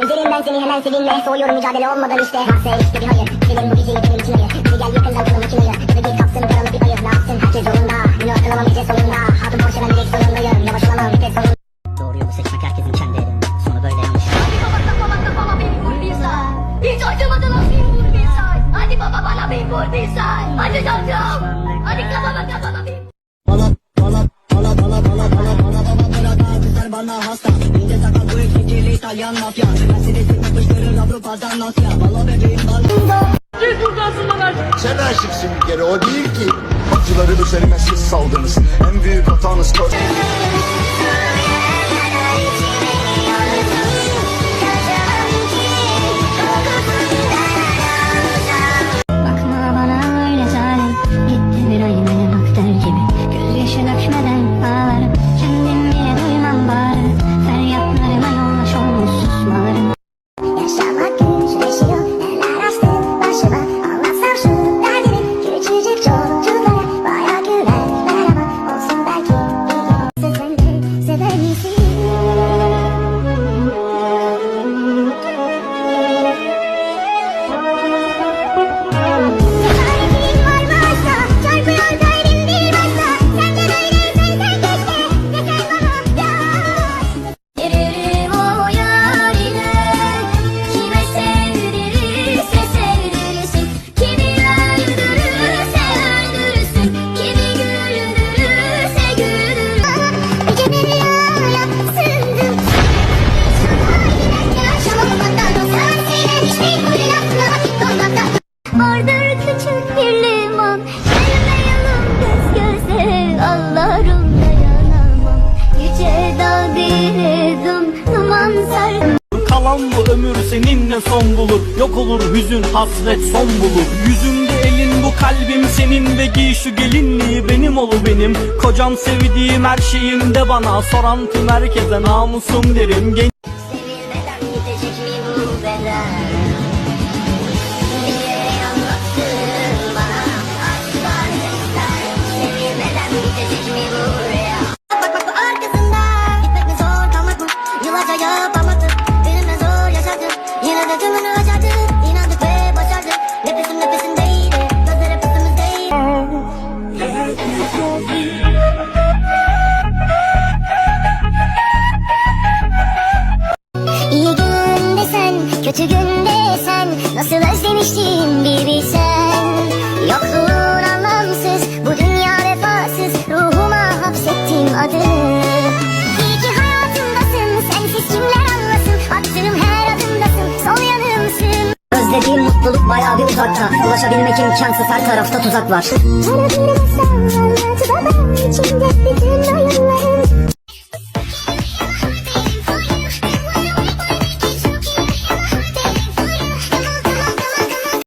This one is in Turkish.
Gidediğim ben seni hemen sevinme Soğuyorum mücadele olmadan işte Varsa erişte bir hayır Benim bu geceyi benim için ayır Biri gel yakından kılım için ayır git kapsın karanlık bir ayır Ne yapsın herkes yolunda Bunu akılamam gece sonunda Hatun boş hemen direkt sonundayım Yavaş olamam vites sonunda seçmek herkesin kendi Sonu böyle yanlış Babakta babakta baba beni vur bir Hiç acımadan beni vur bir say baba bana beni vur bir say Hadi çocuğum Hadi kafama kafama bana hasta İnce sakal bu eksikili İtalyan mafya. Mercedes'i yapıştırır Avrupa'dan Asya. Bala bebeğim bala Sen aşıksın bir kere o değil ki. Acıları üzerime siz saldınız. En büyük hatanız kör Kalan bu ömür seninle son bulur? Yok olur hüzün hasret son bulur. Yüzümde elin bu kalbim senin Ve giy şu gelinliği benim olu benim. Kocam sevdiğim her şeyim de bana. Soran tüm herkese namusum derim. Genç kötü günde sen Nasıl özlemiştim bir bilsen? Yokluğun anlamsız, bu dünya vefasız Ruhuma hapsettim adını. İyi ki hayatımdasın, sensiz kimler anlasın? Attığım her adımdasın, sol yanımsın. Özlediğim mutluluk bayağı bir uzakta. Ulaşabilmek imkansız her tarafta tuzak var. Her adımda masal, anlatıda ben içimde bütün oyunları